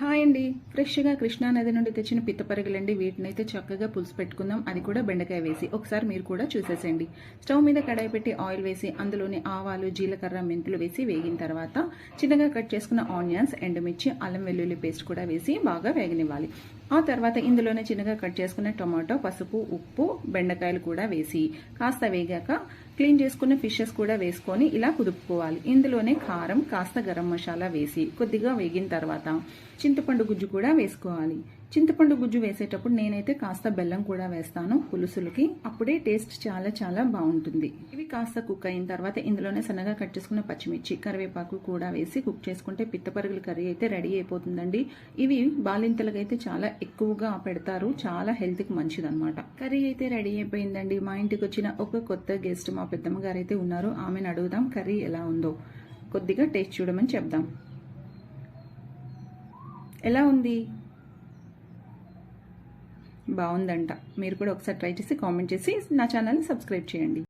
Hi అండి. ఫ్రెష్గా కృష్ణానది నుండి తెచ్చిన పిత్తపరగలండి వీటినైతే చక్కగా పులుసు పెట్టుకుందాం. అది కూడా బెండకాయ వేసి ఒకసారి మీరు కూడా చూసేసేయండి స్టవ్ మీద కడాయి పెట్టి ఆయిల్ వేసి అందులోని ఆవాలు జీలకర్ర మెంతులు వేసి వేగిన తర్వాత చిన్నగా కట్ చేసుకున్న ఆనియన్స్ ఎండుమిర్చి అల్లం వెల్లుల్లి పేస్ట్ కూడా వేసి బాగా వేగనివ్వాలి. ఆ తర్వాత ఇందులోనే చిన్నగా కట్ చేసుకున్న టొమాటో పసుపు ఉప్పు బెండకాయలు కూడా వేసి కాస్త వేగాక క్లీన్ చేసుకున్న ఫిషెస్ కూడా వేసుకొని ఇలా కుదుపుకోవాలి. ఇందులోనే కారం కాస్త గరం మసాలా వేసి కొద్దిగా వేగిన తర్వాత చింతపండు గుజ్జు కూడా వేసుకోవాలి. చింతపండు గుజ్జు వేసేటప్పుడు నేనైతే కాస్త బెల్లం కూడా వేస్తాను పులుసులకి. అప్పుడే టేస్ట్ చాలా చాలా బాగుంటుంది. ఇవి కాస్త కుక్ అయిన తర్వాత ఇందులోనే సన్నగా కట్ చేసుకున్న పచ్చిమిర్చి కరివేపాకు కూడా వేసి కుక్ చేసుకుంటే పిత్తపరుగుల కర్రీ అయితే రెడీ అయిపోతుందండి. ఇవి బాలింతలకైతే చాలా ఎక్కువగా పెడతారు చాలా హెల్త్కి మంచిదన్నమాట. కర్రీ అయితే రెడీ అయిపోయిందండి. మా ఇంటికి వచ్చిన ఒక కొత్త గెస్ట్ మా పెద్దమ్మ గారు అయితే ఉన్నారు ఆమెను అడుగుదాం కర్రీ ఎలా ఉందో. కొద్దిగా టేస్ట్ చూడమని చెప్దాం. ఎలా ఉంది? బాగుందంట. మీరు కూడా ఒకసారి ట్రై చేసి కామెంట్ చేసి నా ఛానల్ని సబ్స్క్రైబ్ చేయండి.